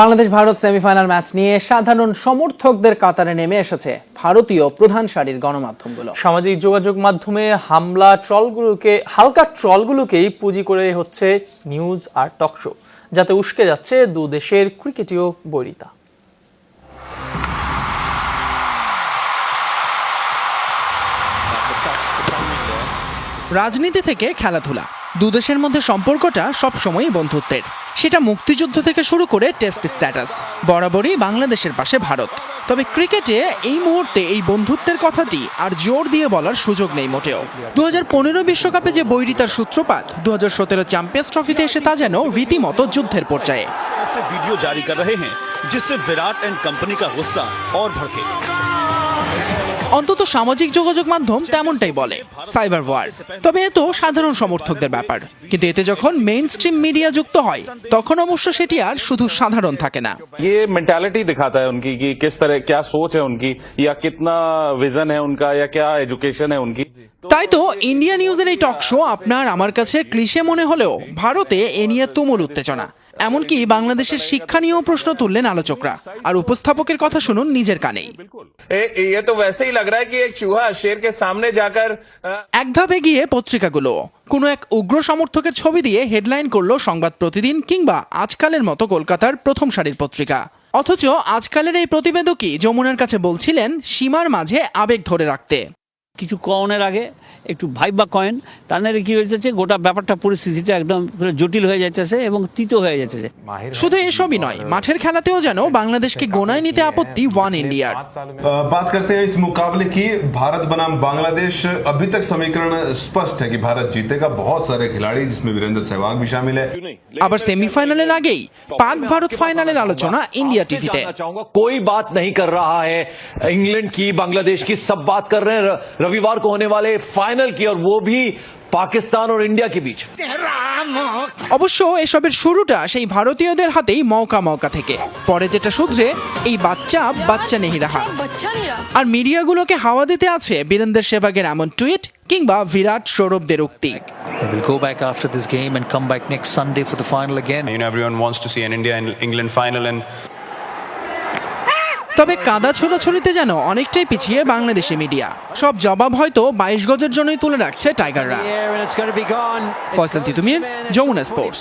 Bangladesh Bharat semifinal match নিয়ে সাধারণ সমর্থকদের কাতারে নেমে এসেছে ভারতীয় প্রধান সারির গণমাধ্যমগুলো। সামাজিক যোগাযোগ মাধ্যমে হামলা ট্রলগুলোকে হালকা ট্রলগুলোকেই পুঁজি করে হচ্ছে নিউজ আর টক শো যাতে উস্কে যাচ্ছে দু দেশের ক্রিকেটীয় বৈরিতা। রাজনীতি থেকে খেলাধুলা। দুদেশের মধ্যে সম্পর্কটা সবসময়ই বন্ধুত্বের সেটা মুক্তিযুদ্ধ থেকে শুরু করে টেস্ট স্ট্যাটাস বরাবরই বাংলাদেশের পাশে ভারত তবে ক্রিকেটে এই মুহূর্তে এই বন্ধুত্বের কথাটি আর জোর দিয়ে বলার সুযোগ নেই মোটেও দু বিশ্বকাপে যে বৈরিতার সূত্রপাত দু হাজার চ্যাম্পিয়ন্স ট্রফিতে এসে তা যেন রীতিমতো যুদ্ধের পর্যায়ে ऐसे वीडियो जारी कर रहे हैं जिससे विराट एंड कंपनी का गुस्सा और भड़के অন্তত সামাজিক যোগাযোগ মাধ্যম তেমনটাই বলে সাইবার ওয়ার তবে এ তো সাধারণ সমর্থকদের ব্যাপার কিন্তু এতে যখন মেইন স্ট্রিম মিডিয়া যুক্ত হয় তখন অবশ্য সেটি আর শুধু সাধারণ থাকে না ये मेंटालिटी दिखाता है उनकी कि किस तरह क्या सोच है उनकी या कितना विजन है उनका या क्या एजुकेशन है उनकी তাই তো ইন্ডিয়া নিউজের এই টক শো আপনার আমার কাছে ক্লিশে মনে হলেও ভারতে এ নিয়ে তুমুল উত্তেজনা এমনকি বাংলাদেশের শিক্ষা নিয়েও প্রশ্ন তুললেন আলোচকরা। আর উপস্থাপকের কথা শুনুন নিজের কানেই। এক ধাপে গিয়ে পত্রিকাগুলো কোনো এক উগ্র সমর্থকের ছবি দিয়ে হেডলাইন করল সংবাদ প্রতিদিন কিংবা আজকালের মতো কলকাতার প্রথম সারির পত্রিকা। অথচ আজকালের এই প্রতিবেদকই যমুনার কাছে বলছিলেন সীমার মাঝে আবেগ ধরে রাখতে। কিছু কনের আগে একটু ভাইবা কয়েন তার নাহলে কি হয়েছে গোটা ব্যাপারটা পরিস্থিতিটা একদম জটিল হয়ে যাইতেছে এবং তিতো হয়ে যাচ্ছে শুধু এসবই নয় মাঠের খেলাতেও যেন বাংলাদেশকে গোনায় নিতে আপত্তি ওয়ান ইন্ডিয়ার अ, बात करते हैं इस मुकाबले की भारत बनाम बांग्लादेश अभी तक समीकरण स्पष्ट है कि भारत जीतेगा बहुत सारे खिलाड़ी जिसमें वीरेंद्र सहवाग भी शामिल है আবার সেমিফাইনালের আগেই পাক ভারত ফাইনালের আলোচনা ইন্ডিয়া টিভিতে जानना चाहूंगा कोई बात नहीं कर रहा है इंग्लैंड की बांग्लादेश की सब बात कर रहे हैं र- रविवार को होने वाले फाइनल की और वो भी पाकिस्तान और इंडिया के बीच অবশ্য এসবের শুরুটা সেই ভারতীয়দের হাতেই মৌকা মৌকা থেকে পরে যেটা শুধরে এই বাচ্চা বাচ্চা নেহি রাহা আর মিডিয়াগুলোকে হাওয়া দিতে আছে বীরেন্দ্র সেবাগের এমন টুইট কিংবা বিরাট সৌরভদের উক্তি They will go back after this game and come back next Sunday for the final again. You know, everyone wants to see an India and England final, and তবে কাদা ছোড়াছড়িতে যেন অনেকটাই পিছিয়ে বাংলাদেশি মিডিয়া। সব জবাব হয়তো বাইশ গজের জন্যই তুলে রাখছে টাইগাররা। ফয়সাল তিতুমির যমুনা স্পোর্টস।